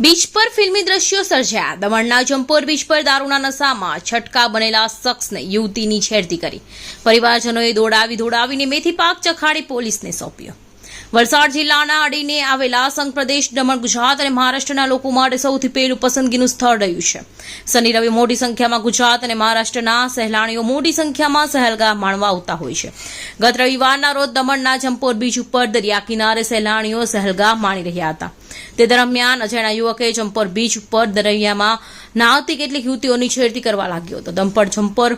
Beach પર ફિલ્મી દ્રશ્યો સર્જાયા. દમણના જંપોર બીચ પર દારૂના નશામાં છટકા બનેલા શખ્સને યુવતીની છેડતી કરી. પરિવારજનોએ દોડાવી દોડાવીને મેથી પાક ચખાડી પોલીસને સોંપ્યો. વલસાડ જિલ્લાના અડીને આવેલા સંઘ પ્રદેશ દમણ ગુજરાત અને મહારાષ્ટ્રના લોકો માટે સૌથી પહેલું પસંદગીનું સ્થળ રહ્યું છે. શનિ, રવિ મોટી સંખ્યામાં ગુજરાત અને મહારાષ્ટ્રના સહેલાણીઓ મોટી સંખ્યામાં સહેલગાહ માણવા આવતા હોય છે. ગત રવિવારના રોજ દમણના જંપોર બીચ ઉપર દરિયા કિનારે સહેલાણીઓ સહેલગાહ માણી રહ્યા હતા. તે દરમિયાન અજાણ્યા યુવકે જંપોર બીચ ઉપર દરિયામાં નાવતી કેટલીક યુવતીઓની છેડતી કરવા લાગ્યો હતો. દંપર જંપર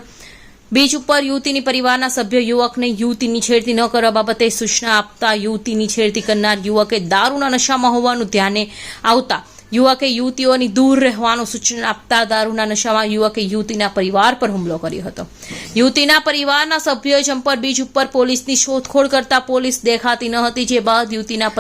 બીચ ઉપર યુવતીની પરિવારના સભ્યો યુવકને યુવતીની છેડતી ન કરવા બાબતે સૂચના આપતા યુવતીની છેડતી કરનાર યુવકે દારૂના નશામાં હોવાનું ધ્યાને આવતા યુવકે યુવતીઓની દૂર રહેવાનું સૂચના આપતા દારૂના નશામાં યુવકે યુવતીના પરિવાર પર હુમલો કર્યો હતો. યુવતીના પરિવારના સભ્યોએ જમ્પર બીચ ઉપર પોલીસની શોધખોળ કરતા પોલીસ દેખાતી ન હતી, જે બાદ યુવતીના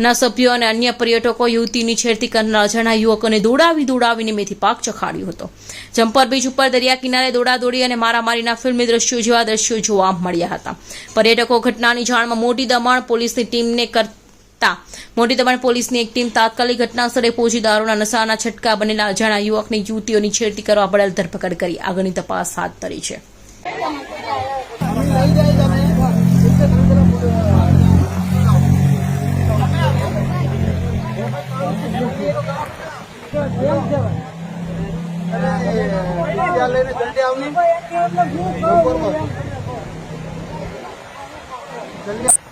પરિવારના સભ્યો અને અન્ય પર્યટકો યુવતીની છેડતી કરનાર અજાણા યુવકોને દોડાવી દોડાવીને મેથી પાક ચખાડ્યો હતો. જમ્પર બીચ ઉપર દરિયા કિનારે દોડાદોડી અને મારામારીના ફિલ્મી દ્રશ્યો જેવા દ્રશ્યો જોવા મળ્યા હતા. પર્યટકો ઘટનાની જાણમાં મોટી દમણ પોલીસની ટીમને કરતા મોટી દમણ પોલીસની એક ટીમ તાત્કાલિક ઘટના સ્થળે પહોંચી દારૂના નશાના છટકા બનેલા અજાણા યુવકની યુવતીઓની છેડતી કરવા બદલ ધરપકડ કરી. આગળની તપાસ હાથ ધરી છે. વિદ્યાલયને જલ્દી આવની જલ્દી